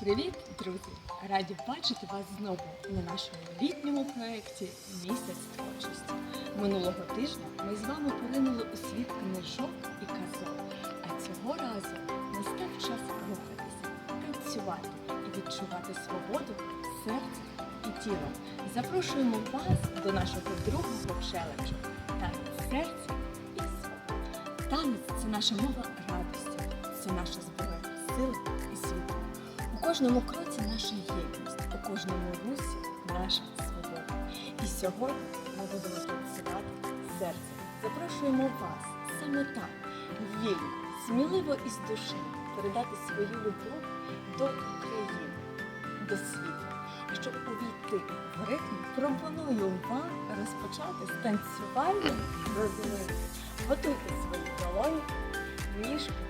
Привіт, друзі! Раді бачити вас знову на нашому літньому проєкті Місяць творчості. Минулого тижня ми з вами поринули у світ книжок і казок. А цього разу настав час рухатися, танцювати і відчувати свободу серцем і тілом. Запрошуємо вас до нашого другого челенджу танець серця і свободи. Танець це наша мова радості, це наша зброя сили кожному кроці наша єдність, у кожному русі наша свобода. І сьогодні ми будемо танцювати серцем. Запрошуємо вас саме так, вільно, сміливо і з душі передати свою любов до України, до світла. Щоб увійти в ритм, пропоную вам розпочати з танцювальної розминки. Готуйте свої долоні, ніжки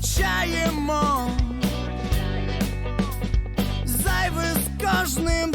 втрачаємо зайве з кожним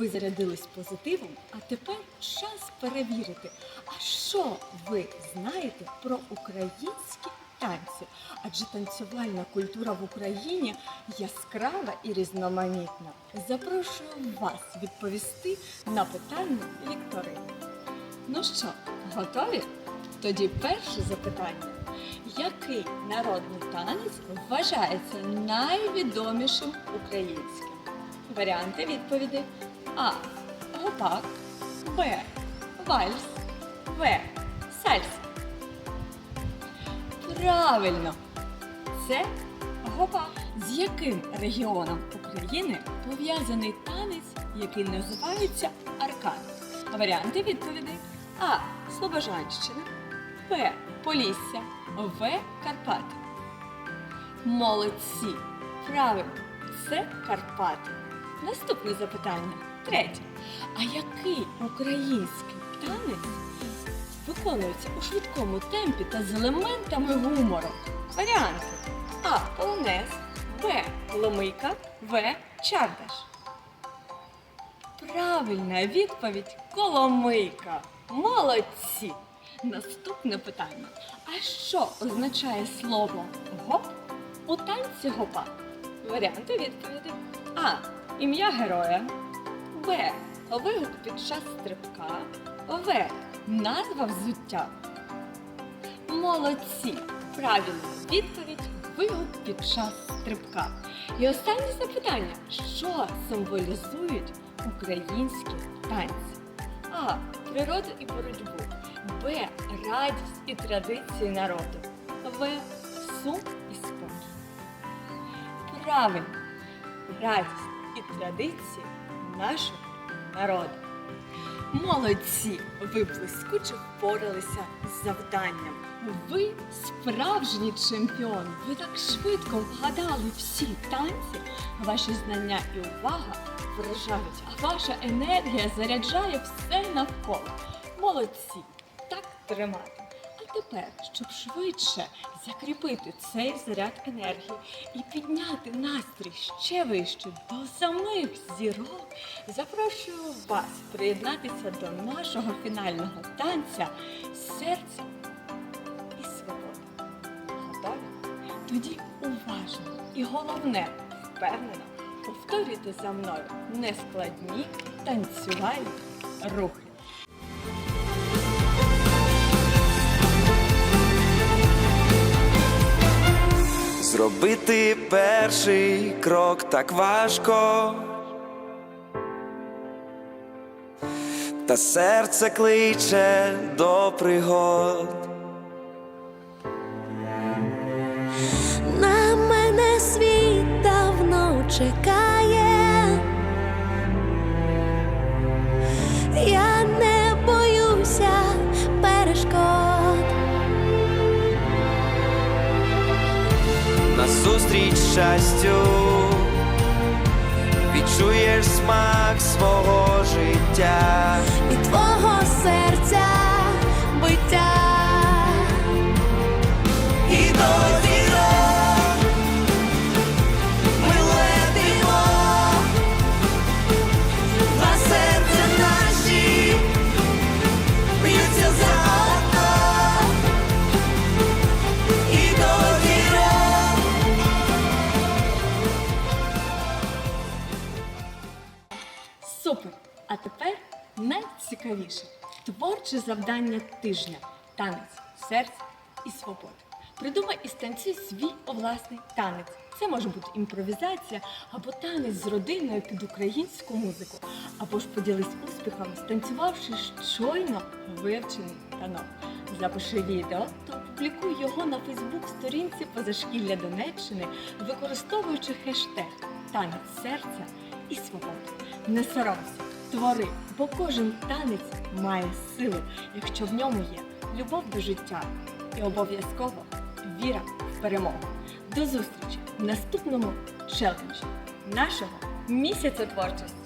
Ви зарядились позитивом, а тепер час перевірити, а що ви знаєте про українські танці? Адже танцювальна культура в Україні яскрава і різноманітна. Запрошую вас відповісти на питання Вікторини. Ну що, готові? Тоді перше запитання. Який народний танець вважається найвідомішим українським? Варіанти відповіді А. Гопак, Б. Вальс, В. Сальса. Правильно! це гопак. З яким регіоном України пов'язаний танець, який називається аркад? Варіанти відповідей: А. Слобожанщина, Б. Полісся, В. Карпати. Молодці! Правильно, це Карпати. Наступне запитання. Третє. А який український танець виконується у швидкому темпі та з елементами гумору? Варіанти. А. Полонез, Б. Ломийка, В. Чардаш. Правильна відповідь Коломийка. Молодці! Наступне питання. А що означає слово гоп у танці гопа? Варіанти відповіді. А. Ім'я героя. Б. Вигук під час стрибка. В. Назва взуття. Молодці! Правильна відповідь вигук під час стрибка. І останнє запитання: що символізують українські танці? А. Природу і боротьбу. Б. Радість і традиції народу. В. Сум і спокій. Правильно. Радість і традиції нашого народу. Молодці! Ви блискуче впоралися з завданням. Ви справжній чемпіон. Ви так швидко вгадали всі танці. Ваші знання і увага вражають, а ваша енергія заряджає все навколо. Молодці! Так тримати. Тепер, щоб швидше закріпити цей заряд енергії і підняти настрій ще вище до самих зірок, запрошую вас приєднатися до нашого фінального танця серце і свобода. Готові? Тоді уважно і головне, впевнено, повторюйте за мною нескладні танцювальні рухи. Зробити перший крок так важко, та серце кличе до пригод. На мене світ давно чекає. Назустріч щастю, відчуєш смак свого життя. І твого серця творче завдання тижня танець, серце і свобода. Придумай і станцюй свій власний танець. Це може бути імпровізація або танець з родиною під українську музику, або ж поділись успіхом, станцювавши щойно вивчений танок. Запиши відео та опублікуй його на Фейсбук-сторінці позашкілля Донеччини, використовуючи хештег Танець серця і свобода. Не соромся, твори, бо кожен танець має силу, якщо в ньому є любов до життя і обов'язково віра в перемогу. До зустрічі в наступному челенджі нашого місяця творчості.